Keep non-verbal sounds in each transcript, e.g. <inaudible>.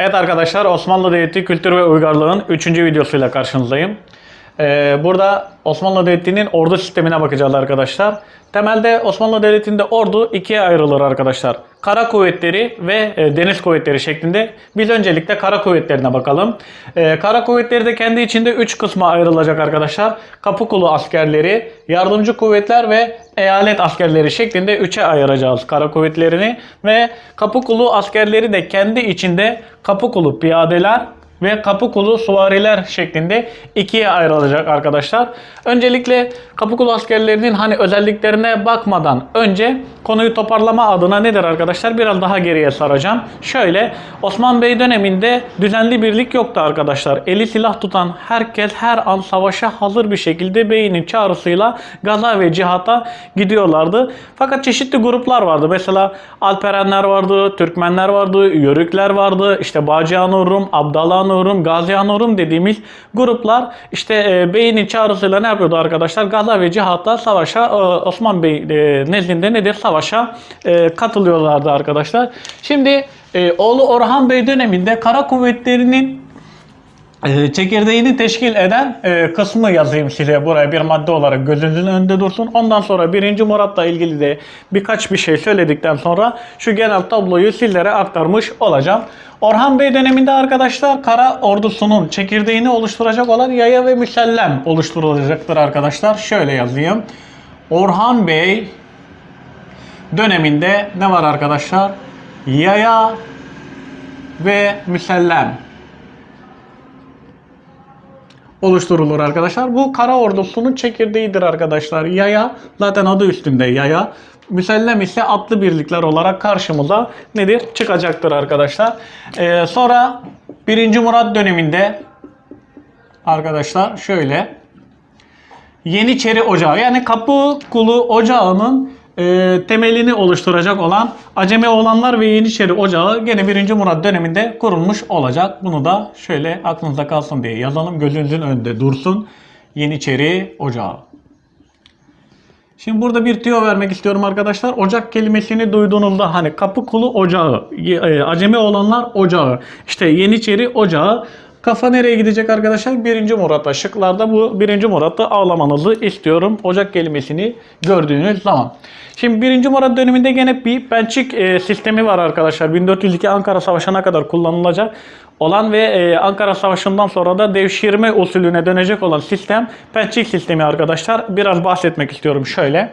Evet arkadaşlar Osmanlı Devleti Kültür ve Uygarlığın 3. videosuyla karşınızdayım. Ee, burada Osmanlı Devleti'nin ordu sistemine bakacağız arkadaşlar. Temelde Osmanlı Devleti'nde ordu ikiye ayrılır arkadaşlar. Kara kuvvetleri ve e, deniz kuvvetleri şeklinde. Biz öncelikle kara kuvvetlerine bakalım. Ee, kara kuvvetleri de kendi içinde 3 kısma ayrılacak arkadaşlar. Kapıkulu askerleri, yardımcı kuvvetler ve eyalet askerleri şeklinde 3'e ayıracağız kara kuvvetlerini. Ve Kapıkulu askerleri de kendi içinde Kapıkulu piyadeler ve Kapıkulu süvariler şeklinde ikiye ayrılacak arkadaşlar. Öncelikle Kapıkulu askerlerinin hani özelliklerine bakmadan önce konuyu toparlama adına nedir arkadaşlar? Biraz daha geriye saracağım. Şöyle Osman Bey döneminde düzenli birlik yoktu arkadaşlar. Eli silah tutan herkes her an savaşa hazır bir şekilde beyinin çağrısıyla gaza ve cihata gidiyorlardı. Fakat çeşitli gruplar vardı. Mesela Alperenler vardı, Türkmenler vardı, Yörükler vardı, işte Bağcıyan Rum, Abdallah Rum, Gaziyan Rum dediğimiz gruplar işte e, beyinin çağrısıyla ne yapıyordu arkadaşlar? Gaza ve cihatta savaşa e, Osman Bey e, nezdinde nedir? Savaşa e, katılıyorlardı arkadaşlar. Şimdi e, oğlu Orhan Bey döneminde kara kuvvetlerinin çekirdeğini teşkil eden e, kısmı yazayım size buraya bir madde olarak gözünüzün önünde dursun. Ondan sonra 1. Murat'la ilgili de birkaç bir şey söyledikten sonra şu genel tabloyu sizlere aktarmış olacağım. Orhan Bey döneminde arkadaşlar kara ordusunun çekirdeğini oluşturacak olan yaya ve müsellem oluşturulacaktır arkadaşlar. Şöyle yazayım. Orhan Bey döneminde ne var arkadaşlar? Yaya ve müsellem oluşturulur arkadaşlar. Bu kara ordusunun çekirdeğidir arkadaşlar. Yaya zaten adı üstünde yaya. Müsellem ise atlı birlikler olarak karşımıza nedir? Çıkacaktır arkadaşlar. Ee, sonra 1. Murat döneminde arkadaşlar şöyle Yeniçeri Ocağı yani Kapı Kulu Ocağı'nın e, temelini oluşturacak olan Acemi olanlar ve Yeniçeri Ocağı gene 1. Murat döneminde kurulmuş olacak. Bunu da şöyle aklınızda kalsın diye yazalım. Gözünüzün önünde dursun. Yeniçeri Ocağı. Şimdi burada bir tüyo vermek istiyorum arkadaşlar. Ocak kelimesini duyduğunuzda hani kapı kulu ocağı, e, acemi olanlar ocağı, işte Yeniçeri ocağı. Kafa nereye gidecek arkadaşlar? 1. Murat'a. Şıklarda bu 1. Murat'ı ağlamanızı istiyorum. Ocak kelimesini gördüğünüz zaman. Şimdi 1. Murat döneminde gene bir pençik e, sistemi var arkadaşlar. 1402 Ankara Savaşı'na kadar kullanılacak olan ve e, Ankara Savaşı'ndan sonra da devşirme usulüne dönecek olan sistem pençik sistemi arkadaşlar. Biraz bahsetmek istiyorum şöyle.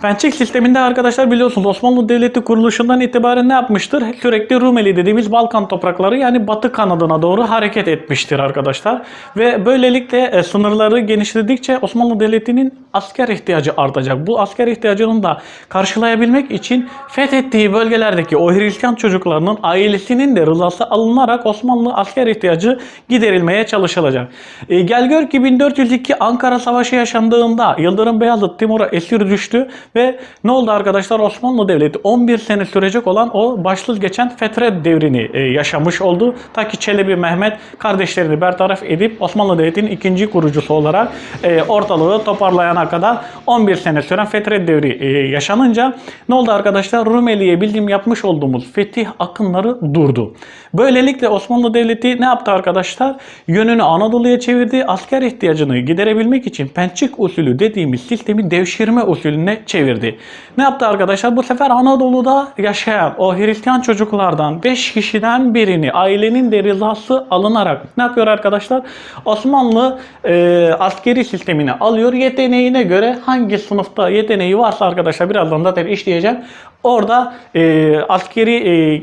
Pençik sisteminde arkadaşlar biliyorsunuz Osmanlı Devleti kuruluşundan itibaren ne yapmıştır? Sürekli Rumeli dediğimiz Balkan toprakları yani batı kanadına doğru hareket etmiştir arkadaşlar. Ve böylelikle e, sınırları genişledikçe Osmanlı Devleti'nin asker ihtiyacı artacak. Bu asker ihtiyacını da karşılayabilmek için fethettiği bölgelerdeki o Hristiyan çocuklarının ailesinin de rızası alınarak Osmanlı asker ihtiyacı giderilmeye çalışılacak. E, gel gör ki 1402 Ankara Savaşı yaşandığında Yıldırım Beyazıt Timur'a esir düştü ve ne oldu arkadaşlar? Osmanlı Devleti 11 sene sürecek olan o başsız geçen Fetret devrini e, yaşamış oldu. Ta ki Çelebi Mehmet kardeşlerini bertaraf edip Osmanlı Devleti'nin ikinci kurucusu olarak e, ortalığı toparlayana kadar 11 sene süren Fetret devri e, yaşanınca ne oldu arkadaşlar? Rumeli'ye bildiğim yapmış olduğumuz fetih akınları durdu. Böylelikle Osmanlı Devleti ne yaptı arkadaşlar? Yönünü Anadolu'ya çevirdi. Asker ihtiyacını giderebilmek için pençik usulü dediğimiz sistemi devşirme usulüne çevirdi. Ne yaptı arkadaşlar? Bu sefer Anadolu'da yaşayan o Hristiyan çocuklardan 5 kişiden birini ailenin de rızası alınarak ne yapıyor arkadaşlar? Osmanlı e, askeri sistemine alıyor. Yeteneğine göre hangi sınıfta yeteneği varsa arkadaşlar birazdan zaten işleyeceğim. Orada e, askeri e,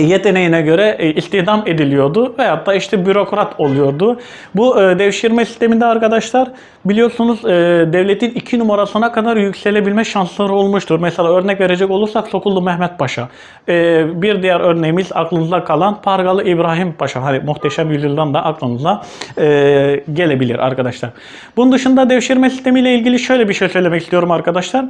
yeteneğine göre e, istihdam ediliyordu veyahut da işte bürokrat oluyordu. Bu e, devşirme sisteminde arkadaşlar biliyorsunuz e, devletin iki numarasına kadar yükselebilme şansları olmuştur. Mesela örnek verecek olursak Sokullu Mehmet Paşa. E, bir diğer örneğimiz aklınızda kalan Pargalı İbrahim Paşa. Hani muhteşem yüzyıldan da aklınıza e, gelebilir arkadaşlar. Bunun dışında devşirme sistemiyle ilgili şöyle bir şey söylemek istiyorum arkadaşlar.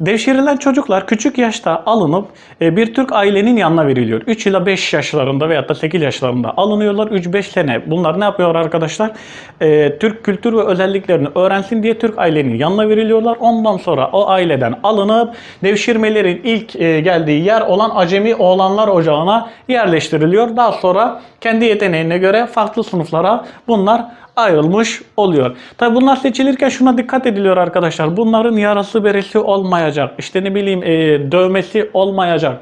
Devşirilen çocuklar küçük yaşta alınıp e, bir Türk ailenin yanına veriliyor. 3 3 ila 5 yaşlarında veyahut da 8 yaşlarında alınıyorlar. 3-5 sene. Bunlar ne yapıyor arkadaşlar? Ee, Türk kültür ve özelliklerini öğrensin diye Türk ailenin yanına veriliyorlar. Ondan sonra o aileden alınıp devşirmelerin ilk e, geldiği yer olan Acemi Oğlanlar Ocağı'na yerleştiriliyor. Daha sonra kendi yeteneğine göre farklı sınıflara bunlar ayrılmış oluyor. Tabi bunlar seçilirken şuna dikkat ediliyor arkadaşlar. Bunların yarası beresi olmayacak. İşte ne bileyim e, dövmesi olmayacak.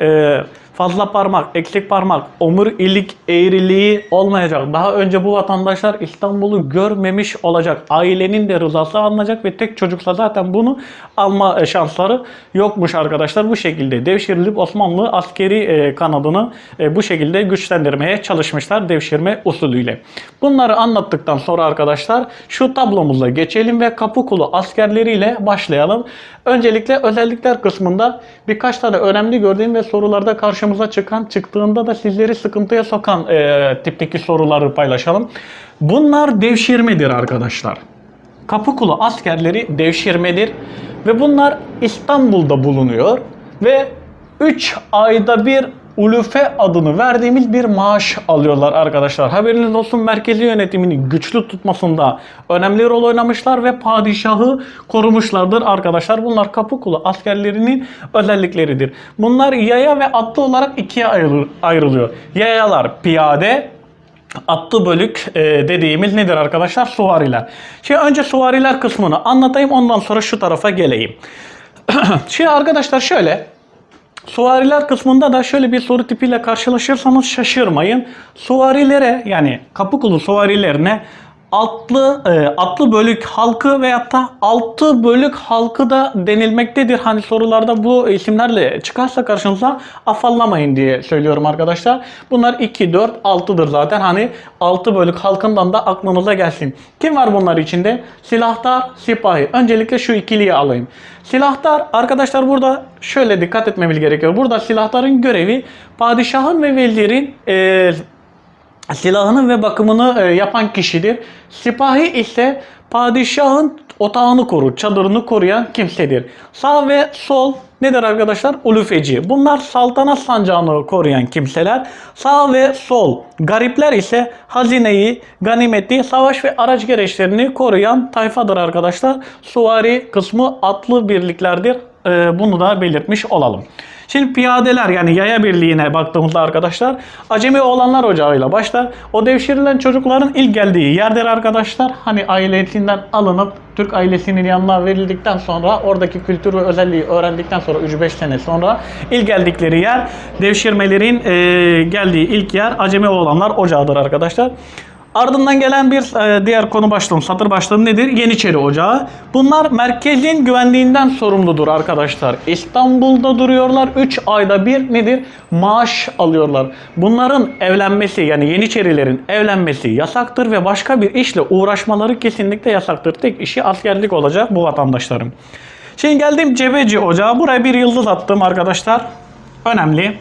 E, fazla parmak, eksik parmak, omurilik eğriliği olmayacak. Daha önce bu vatandaşlar İstanbul'u görmemiş olacak. Ailenin de rızası alınacak ve tek çocuksa zaten bunu alma şansları yokmuş arkadaşlar. Bu şekilde devşirilip Osmanlı askeri e, kanadını e, bu şekilde güçlendirmeye çalışmışlar devşirme usulüyle. Bunları anlattıktan sonra arkadaşlar şu tablomuza geçelim ve Kapıkulu askerleriyle başlayalım. Öncelikle özellikler kısmında birkaç tane önemli gördüğüm ve sorularda karşımıza çıkan, çıktığında da sizleri sıkıntıya sokan e, tipteki soruları paylaşalım. Bunlar devşirmedir arkadaşlar. Kapıkulu askerleri devşirmedir ve bunlar İstanbul'da bulunuyor ve 3 ayda bir ulufe adını verdiğimiz bir maaş alıyorlar arkadaşlar. Haberiniz olsun merkezi yönetimini güçlü tutmasında önemli rol oynamışlar ve padişahı korumuşlardır arkadaşlar. Bunlar Kapıkulu askerlerinin özellikleridir. Bunlar yaya ve atlı olarak ikiye ayrı- ayrılıyor. Yayalar piyade, Atlı bölük e, dediğimiz nedir arkadaşlar? Suvariler. Şimdi önce suvariler kısmını anlatayım ondan sonra şu tarafa geleyim. <clears throat> Şimdi arkadaşlar şöyle Suvariler kısmında da şöyle bir soru tipiyle karşılaşırsanız şaşırmayın. Suvarilere yani Kapıkulu suvarilerine atlı e, atlı bölük halkı veyahut da altı bölük halkı da denilmektedir. Hani sorularda bu isimlerle çıkarsa karşınıza afallamayın diye söylüyorum arkadaşlar. Bunlar 2, 4, 6'dır zaten. Hani 6 bölük halkından da aklınıza gelsin. Kim var bunlar içinde? Silahtar, sipahi. Öncelikle şu ikiliyi alayım. Silahtar arkadaşlar burada şöyle dikkat etmemiz gerekiyor. Burada silahtarın görevi padişahın ve vezirin e, silahını ve bakımını e, yapan kişidir. Sipahi ise padişahın otağını korur, çadırını koruyan kimsedir. Sağ ve sol nedir arkadaşlar? Ulufeci. Bunlar saltanat sancağını koruyan kimseler. Sağ ve sol garipler ise hazineyi, ganimeti, savaş ve araç gereçlerini koruyan tayfadır arkadaşlar. Suvari kısmı atlı birliklerdir. E, bunu da belirtmiş olalım. Şimdi piyadeler yani yaya birliğine baktığımızda arkadaşlar Acemi oğlanlar ocağıyla başlar. O devşirilen çocukların ilk geldiği yerdir arkadaşlar. Hani ailesinden alınıp Türk ailesinin yanına verildikten sonra oradaki kültür ve özelliği öğrendikten sonra 3-5 sene sonra ilk geldikleri yer devşirmelerin e, geldiği ilk yer Acemi oğlanlar ocağıdır arkadaşlar. Ardından gelen bir e, diğer konu başlığım, satır başlığı nedir? Yeniçeri Ocağı. Bunlar merkezin güvenliğinden sorumludur arkadaşlar. İstanbul'da duruyorlar. 3 ayda bir nedir? Maaş alıyorlar. Bunların evlenmesi yani Yeniçerilerin evlenmesi yasaktır ve başka bir işle uğraşmaları kesinlikle yasaktır. Tek işi askerlik olacak bu vatandaşların. Şimdi geldim Cebeci Ocağı. Buraya bir yıldız attım arkadaşlar. Önemli.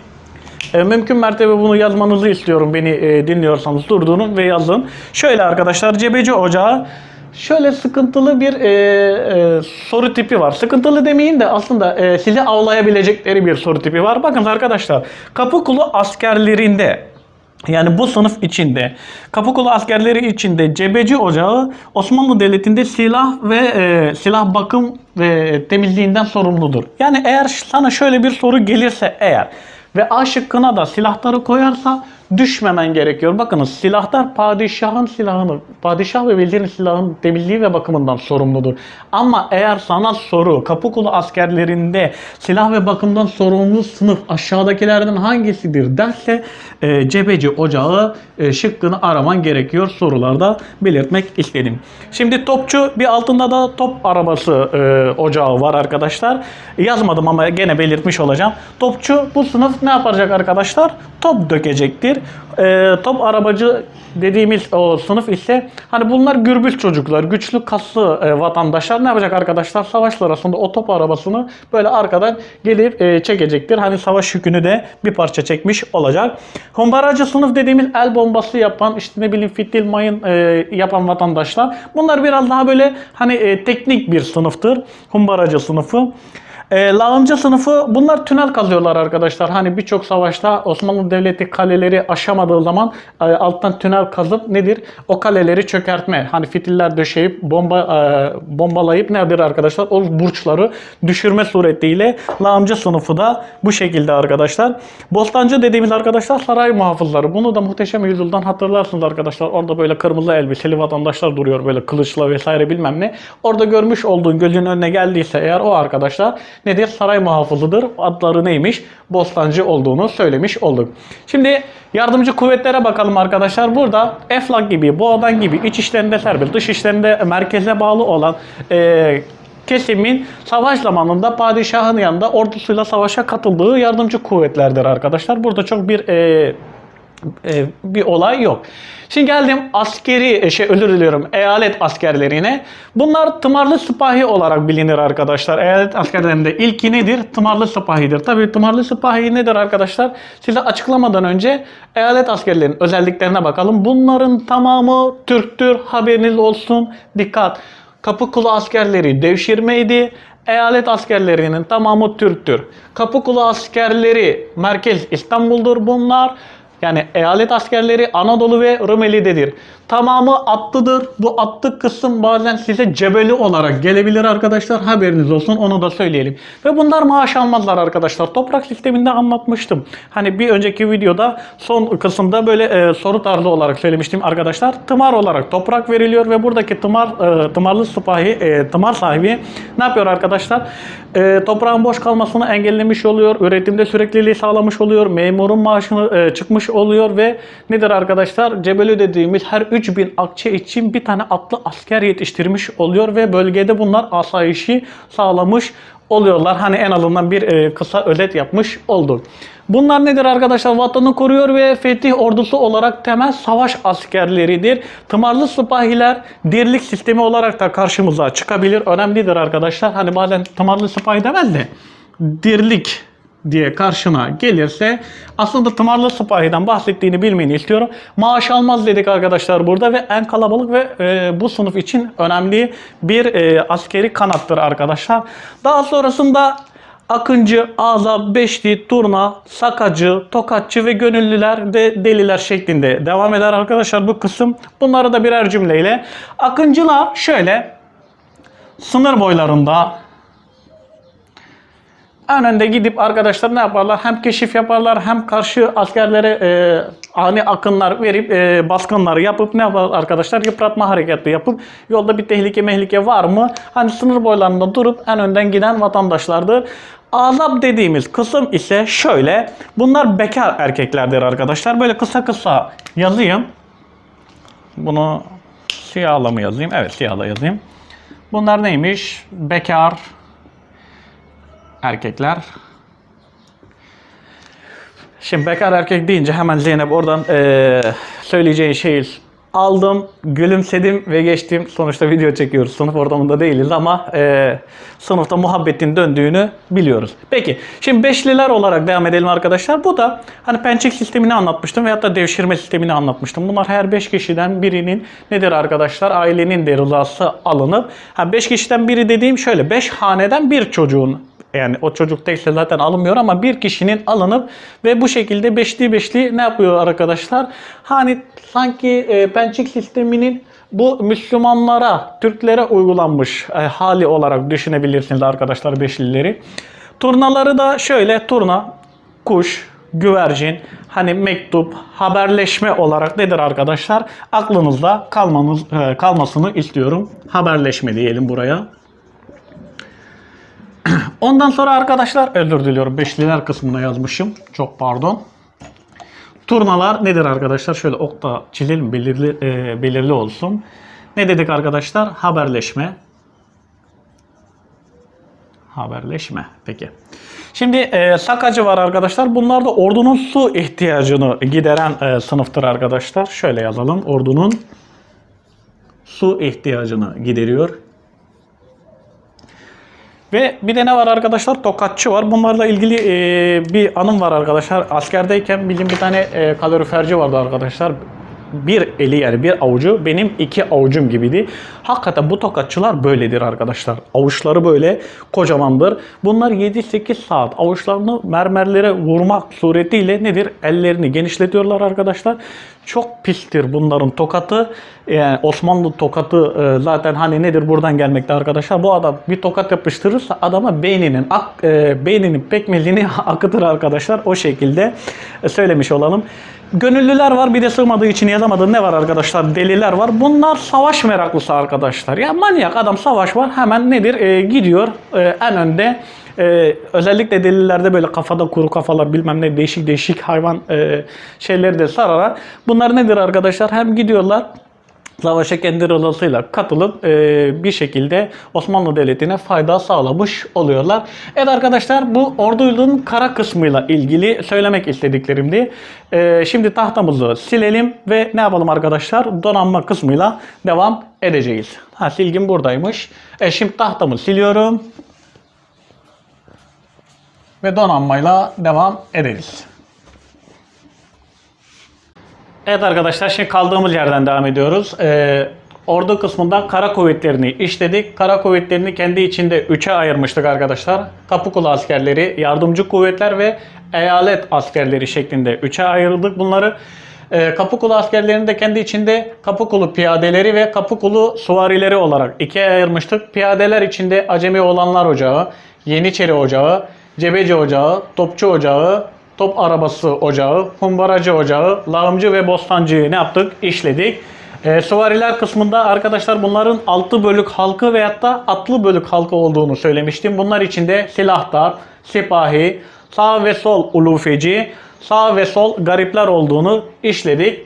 E, mümkün mertebe bunu yazmanızı istiyorum beni e, dinliyorsanız durdurun ve yazın. Şöyle arkadaşlar Cebeci Ocağı şöyle sıkıntılı bir e, e, soru tipi var. Sıkıntılı demeyin de aslında e, sizi avlayabilecekleri bir soru tipi var. Bakın arkadaşlar Kapıkulu askerlerinde yani bu sınıf içinde Kapıkulu askerleri içinde Cebeci Ocağı Osmanlı Devleti'nde silah ve e, silah bakım ve temizliğinden sorumludur. Yani eğer sana şöyle bir soru gelirse eğer ve A şıkkına da silahları koyarsa düşmemen gerekiyor. Bakınız silahlar padişahın silahını, padişah ve vezirin silahın temizliği ve bakımından sorumludur. Ama eğer sana soru Kapıkulu askerlerinde silah ve bakımdan sorumlu sınıf aşağıdakilerden hangisidir derse e, cebeci ocağı e, şıkkını araman gerekiyor sorularda belirtmek istedim. Şimdi topçu bir altında da top arabası e, ocağı var arkadaşlar. Yazmadım ama gene belirtmiş olacağım. Topçu bu sınıf ne yapacak arkadaşlar? Top dökecektir. E, top arabacı dediğimiz o sınıf ise hani bunlar gürbüz çocuklar, güçlü kaslı e, vatandaşlar ne yapacak arkadaşlar? Savaş sırasında o top arabasını böyle arkadan gelip e, çekecektir. Hani savaş yükünü de bir parça çekmiş olacak. Humbaracı sınıf dediğimiz el bombası yapan, işte ne bileyim fitil mayın e, yapan vatandaşlar. Bunlar biraz daha böyle hani e, teknik bir sınıftır. Humbaracı sınıfı. E, lağımcı sınıfı bunlar tünel kazıyorlar arkadaşlar. Hani birçok savaşta Osmanlı Devleti kaleleri aşamadığı zaman e, alttan tünel kazıp nedir? O kaleleri çökertme. Hani fitiller döşeyip bomba e, bombalayıp nedir arkadaşlar? O burçları düşürme suretiyle lağımcı sınıfı da bu şekilde arkadaşlar. Bostancı dediğimiz arkadaşlar saray muhafızları. Bunu da muhteşem yüzyıldan hatırlarsınız arkadaşlar. Orada böyle kırmızı elbiseli vatandaşlar duruyor böyle kılıçla vesaire bilmem ne. Orada görmüş olduğun gözün önüne geldiyse eğer o arkadaşlar nedir? Saray muhafızıdır. Adları neymiş? Bostancı olduğunu söylemiş olduk. Şimdi yardımcı kuvvetlere bakalım arkadaşlar. Burada Eflak gibi, Boğdan gibi iç işlerinde serbest, dış işlerinde merkeze bağlı olan eee kesimin savaş zamanında padişahın yanında ordusuyla savaşa katıldığı yardımcı kuvvetlerdir arkadaşlar. Burada çok bir e, e, bir olay yok. Şimdi geldim askeri e, şey özür diliyorum eyalet askerlerine. Bunlar tımarlı sipahi olarak bilinir arkadaşlar. Eyalet askerlerinde ilki nedir? Tımarlı sipahidir. Tabii tımarlı sipahi nedir arkadaşlar? Size açıklamadan önce eyalet askerlerinin özelliklerine bakalım. Bunların tamamı Türktür. Haberiniz olsun. Dikkat. Kapıkulu askerleri devşirmeydi. Eyalet askerlerinin tamamı Türktür. Kapıkulu askerleri merkez İstanbul'dur bunlar. Yani eyalet askerleri Anadolu ve Rumeli'dedir. Tamamı atlıdır. Bu atlı kısım bazen size cebeli olarak gelebilir arkadaşlar. Haberiniz olsun onu da söyleyelim. Ve bunlar maaş almazlar arkadaşlar. Toprak sisteminde anlatmıştım. Hani bir önceki videoda son kısımda böyle e, soru tarzı olarak söylemiştim arkadaşlar. Tımar olarak toprak veriliyor ve buradaki tımar e, tımarlı sipahi, e, tımar sahibi ne yapıyor arkadaşlar? E, toprağın boş kalmasını engellemiş oluyor. Üretimde sürekliliği sağlamış oluyor. Memurun maaşını e, çıkmış oluyor ve nedir arkadaşlar? Cebeli dediğimiz her 3000 akçe için bir tane atlı asker yetiştirmiş oluyor ve bölgede bunlar asayişi sağlamış oluyorlar. Hani en azından bir e, kısa özet yapmış olduk. Bunlar nedir arkadaşlar? Vatanı koruyor ve fetih ordusu olarak temel savaş askerleridir. Tımarlı sipahiler dirlik sistemi olarak da karşımıza çıkabilir. Önemlidir arkadaşlar. Hani bazen tımarlı sipahi demez de dirlik diye karşına gelirse aslında tımarlı sipahiden bahsettiğini bilmeni istiyorum. Maaş almaz dedik arkadaşlar burada ve en kalabalık ve e, bu sınıf için önemli bir e, askeri kanattır arkadaşlar. Daha sonrasında Akıncı, Azap, Beşli, Turna, Sakacı, Tokatçı ve Gönüllüler de deliler şeklinde devam eder arkadaşlar bu kısım. Bunları da birer cümleyle. Akıncılar şöyle sınır boylarında en önde gidip arkadaşlar ne yaparlar? Hem keşif yaparlar hem karşı askerlere e, ani akınlar verip e, baskınlar yapıp ne yapar arkadaşlar? Yıpratma hareketi yapıp yolda bir tehlike mehlike var mı? Hani sınır boylarında durup en önden giden vatandaşlardır. Azap dediğimiz kısım ise şöyle. Bunlar bekar erkeklerdir arkadaşlar. Böyle kısa kısa yazayım. Bunu siyahla mı yazayım? Evet siyahla yazayım. Bunlar neymiş? Bekar erkekler. Şimdi bekar erkek deyince hemen Zeynep oradan eee söyleyeceği şeyi aldım, gülümsedim ve geçtim. Sonuçta video çekiyoruz. Sınıf ortamında değiliz ama eee, sınıfta muhabbetin döndüğünü biliyoruz. Peki şimdi beşliler olarak devam edelim arkadaşlar. Bu da hani pençek sistemini anlatmıştım veyahut da devşirme sistemini anlatmıştım. Bunlar her 5 kişiden birinin nedir arkadaşlar? Ailenin de rızası alınıp ha 5 kişiden biri dediğim şöyle 5 haneden bir çocuğun yani o çocuk tekse zaten alınmıyor ama bir kişinin alınıp ve bu şekilde beşli beşli ne yapıyor arkadaşlar? Hani sanki e, pençik sisteminin bu Müslümanlara, Türklere uygulanmış e, hali olarak düşünebilirsiniz arkadaşlar beşlileri. Turnaları da şöyle turna, kuş, güvercin, hani mektup, haberleşme olarak nedir arkadaşlar? Aklınızda kalmanız, e, kalmasını istiyorum. Haberleşme diyelim buraya. <clears throat> Ondan sonra arkadaşlar özür diliyorum. Beşliler kısmına yazmışım. Çok pardon. Turnalar nedir arkadaşlar? Şöyle okta çizelim belirli e, belirli olsun. Ne dedik arkadaşlar? Haberleşme. Haberleşme. Peki. Şimdi e, sakacı var arkadaşlar. Bunlar da ordunun su ihtiyacını gideren e, sınıftır arkadaşlar. Şöyle yazalım. Ordunun su ihtiyacını gideriyor. Ve bir de ne var arkadaşlar? Tokatçı var. Bunlarla ilgili e, bir anım var arkadaşlar. Askerdeyken bildiğim bir tane e, kaloriferci vardı arkadaşlar. bir eli yani bir avucu benim iki avucum gibiydi. Hakikaten bu tokatçılar böyledir arkadaşlar. Avuçları böyle kocamandır. Bunlar 7-8 saat avuçlarını mermerlere vurmak suretiyle nedir? Ellerini genişletiyorlar arkadaşlar. Çok pistir bunların tokatı. Yani Osmanlı tokatı e, zaten hani nedir buradan gelmekte arkadaşlar. Bu adam bir tokat yapıştırırsa adama beyninin ak, e, beyninin pekmezini <laughs> akıtır arkadaşlar. O şekilde e, söylemiş olalım. Gönüllüler var bir de sığmadığı için yazamadığı ne var arkadaşlar? Deliler var. Bunlar savaş meraklısı arkadaşlar. Ya manyak adam savaş var hemen nedir? E, gidiyor e, en önde ee, özellikle delillerde böyle kafada kuru kafalar bilmem ne değişik değişik hayvan e, şeyleri de sararak. Bunlar nedir arkadaşlar? Hem gidiyorlar savaşa kendi rızasıyla katılıp e, bir şekilde Osmanlı Devleti'ne fayda sağlamış oluyorlar. Evet arkadaşlar bu ordunun kara kısmıyla ilgili söylemek istediklerimdi. E, şimdi tahtamızı silelim ve ne yapalım arkadaşlar? Donanma kısmıyla devam edeceğiz. Ha silgim buradaymış. E, şimdi tahtamı siliyorum ve donanmayla devam ederiz. Evet arkadaşlar şimdi kaldığımız yerden devam ediyoruz. Ee, ordu kısmında kara kuvvetlerini işledik. Kara kuvvetlerini kendi içinde 3'e ayırmıştık arkadaşlar. Kapıkulu askerleri, yardımcı kuvvetler ve eyalet askerleri şeklinde 3'e ayırdık bunları. Ee, Kapıkulu askerlerini de kendi içinde Kapıkulu piyadeleri ve Kapıkulu suvarileri olarak ikiye ayırmıştık. Piyadeler içinde Acemi Olanlar Ocağı, Yeniçeri Ocağı, Cebeci Ocağı, Topçu Ocağı, Top Arabası Ocağı, Humbaracı Ocağı, Lağımcı ve Bostancı'yı ne yaptık? İşledik. Ee, suvariler kısmında arkadaşlar bunların 6 bölük halkı veyahut da atlı bölük halkı olduğunu söylemiştim. Bunlar içinde silahtar, sipahi, sağ ve sol ulufeci, sağ ve sol garipler olduğunu işledik.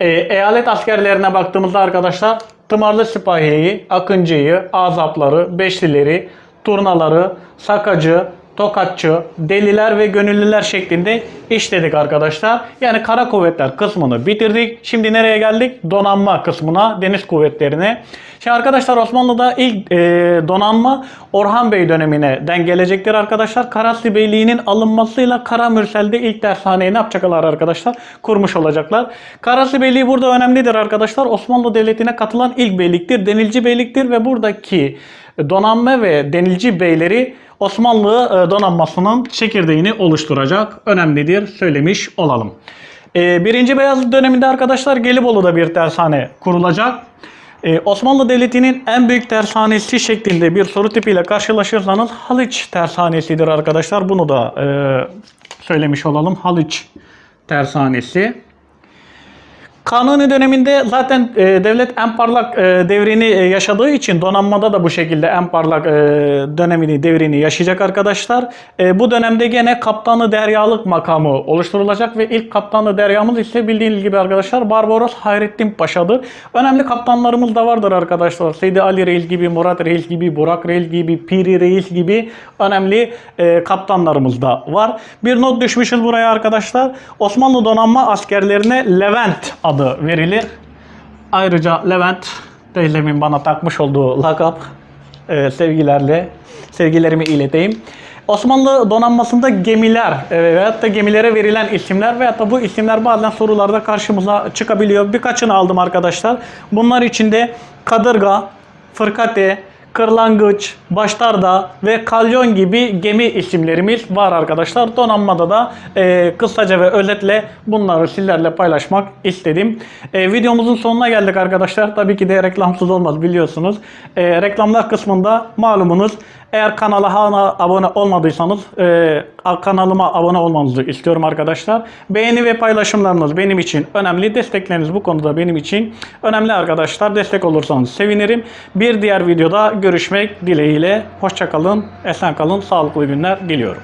Ee, eyalet askerlerine baktığımızda arkadaşlar tımarlı sipahiyi, akıncıyı, azapları, beşlileri, turnaları, sakacı, tokatçı, deliler ve gönüllüler şeklinde işledik arkadaşlar. Yani kara kuvvetler kısmını bitirdik. Şimdi nereye geldik? Donanma kısmına, deniz kuvvetlerine. Şimdi arkadaşlar Osmanlı'da ilk e, donanma Orhan Bey dönemine den gelecektir arkadaşlar. Karasli Beyliği'nin alınmasıyla Kara Mürsel'de ilk dershaneyi ne yapacaklar arkadaşlar? Kurmuş olacaklar. Karasli Beyliği burada önemlidir arkadaşlar. Osmanlı Devleti'ne katılan ilk beyliktir. Denilci beyliktir ve buradaki donanma ve denilci beyleri Osmanlı e, donanmasının çekirdeğini oluşturacak. Önemlidir söylemiş olalım. E, Birinci Beyazıt döneminde arkadaşlar Gelibolu'da bir tersane kurulacak. E, Osmanlı Devleti'nin en büyük tersanesi şeklinde bir soru tipiyle karşılaşırsanız Haliç tersanesidir arkadaşlar. Bunu da e, söylemiş olalım. Haliç tersanesi. Kanuni döneminde zaten e, devlet en parlak e, devrini e, yaşadığı için donanmada da bu şekilde en parlak e, dönemini, devrini yaşayacak arkadaşlar. E, bu dönemde gene kaptanı deryalık makamı oluşturulacak ve ilk kaptanı deryamız ise bildiğiniz gibi arkadaşlar Barbaros Hayrettin Paşa'dır. Önemli kaptanlarımız da vardır arkadaşlar. Seydi Ali Reis gibi, Murat Reis gibi, Burak Reis gibi, Piri Reis gibi önemli e, kaptanlarımız da var. Bir not düşmüşüz buraya arkadaşlar. Osmanlı donanma askerlerine Levent adı verilir. Ayrıca Levent teyzemin bana takmış olduğu lakap e, sevgilerle sevgilerimi ileteyim. Osmanlı donanmasında gemiler e, veyahut da gemilere verilen isimler veyahut da bu isimler bazen sorularda karşımıza çıkabiliyor. Birkaçını aldım arkadaşlar. Bunlar içinde kadırga, fırkate, kırlangıç, baştarda ve kalyon gibi gemi isimlerimiz var arkadaşlar. Donanmada da e, kısaca ve özetle bunları sizlerle paylaşmak istedim. E, videomuzun sonuna geldik arkadaşlar. Tabii ki de reklamsız olmaz biliyorsunuz. E, reklamlar kısmında malumunuz eğer kanala hala abone olmadıysanız e, kanalıma abone olmanızı istiyorum arkadaşlar. Beğeni ve paylaşımlarınız benim için önemli. Destekleriniz bu konuda benim için önemli arkadaşlar. Destek olursanız sevinirim. Bir diğer videoda görüşmek dileğiyle. Hoşçakalın, esen kalın, sağlıklı günler diliyorum.